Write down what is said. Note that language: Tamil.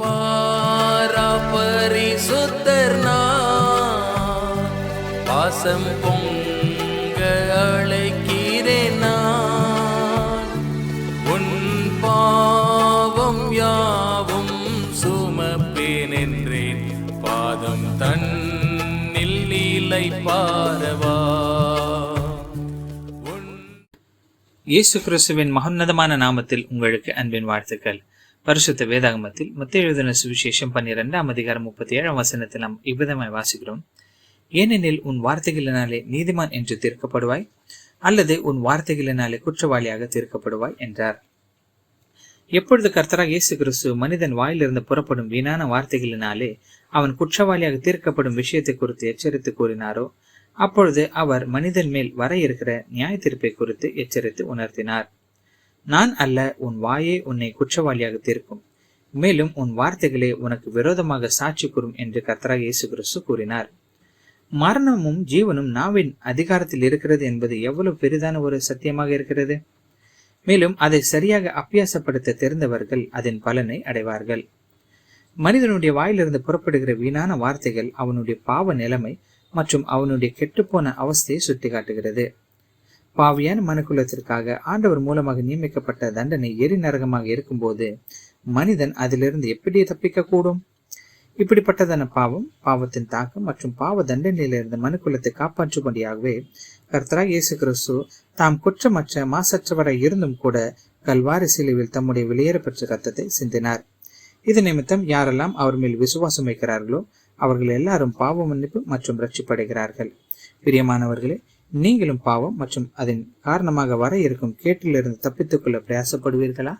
பாரா பரிசுத்தர் பாசம் பொங்க அழைக்கிறேன். நான் உன் பாவம் யாவும் சுமப்பேன் என்றேன் பாதம் தன்னில் நீலை பாரவா. இயேசு கிறிஸ்துவின் மகோன்னதமான நாமத்தில் உங்களுக்கு அன்பின் வாழ்த்துக்கள். பரிசுத்த வேதாகமத்தில் மத்திய எழுதின சுவிசேஷம் பன்னிரெண்டாம் அதிகாரம் முப்பத்தி ஏழாம் வசனத்தில் நாம் இவ்விதமாய் வாசிக்கிறோம். ஏனெனில் உன் வார்த்தைகளினாலே நீதிமான் என்று தீர்க்கப்படுவாய் அல்லது உன் வார்த்தைகளினாலே குற்றவாளியாக தீர்க்கப்படுவாய் என்றார். எப்பொழுது கர்த்தராக இயேசு கிறிஸ்து மனிதன் வாயிலிருந்து புறப்படும் வீணான வார்த்தைகளினாலே அவன் குற்றவாளியாக தீர்க்கப்படும் விஷயத்தை குறித்து எச்சரித்து கூறினாரோ அப்பொழுது அவர் மனிதன் மேல் வர இருக்கிற நியாய தீர்ப்பை குறித்து எச்சரித்து உணர்த்தினார். நான் அல்ல உன் வாயே உன்னை குற்றவாளியாக தீர்க்கும். மேலும் உன் வார்த்தைகளே உனக்கு விரோதமாக சாட்சி கூறும் என்று கர்த்தராக இயேசு கிறிஸ்து கூறினார். மரணமும் ஜீவனும் நாவின் அதிகாரத்தில் இருக்கிறது என்பது எவ்வளவு பெரிதான ஒரு சத்தியமாக இருக்கிறது? மேலும் அதை சரியாக அப்பியாசப்படுத்த தெரிந்தவர்கள் அதன் பலனை அடைவார்கள். மனிதனுடைய வாயிலிருந்து புறப்படுகிற வீணான வார்த்தைகள் அவனுடைய பாவ நிலைமை மற்றும் அவனுடைய கெட்டுப்போன அவஸ்தையை சுட்டிக்காட்டுகிறது. பாவியான மனுக்குலத்திற்காக ஆண்டவர் மூலமாக நியமிக்கப்பட்ட தண்டனை எரி நரகமாக இருக்கும்போது மனிதன் அதிலிருந்து எப்படி தப்பிக்க கூடும் இப்படிப்பட்டதான பாவம் பாவத்தின் தாக்கம் மற்றும் பாவ தண்டனையிலிருந்து மனுக்குலத்தை காப்பாற்றும்படியாகவே கர்த்தராக இயேசு கிறிஸ்து தாம் குற்றமற்ற மாசற்றவராய் இருந்தும் கூட கல்வாரி சிலுவில் தம்முடைய வெளியேறப்பெற்ற ரத்தத்தை சிந்தினார். இது நிமித்தம் யாரெல்லாம் அவர் மேல் விசுவாசம் வைக்கிறார்களோ அவர்கள் எல்லாரும் பாவ மன்னிப்பு மற்றும் ரட்சிப்படைகிறார்கள் பிரியமானவர்களே நீங்களும் பாவம் மற்றும் அதன் காரணமாக வர இருக்கும் கேட்டிலிருந்து தப்பித்துக்கொள்ள பிரயாசப்படுவீர்களா?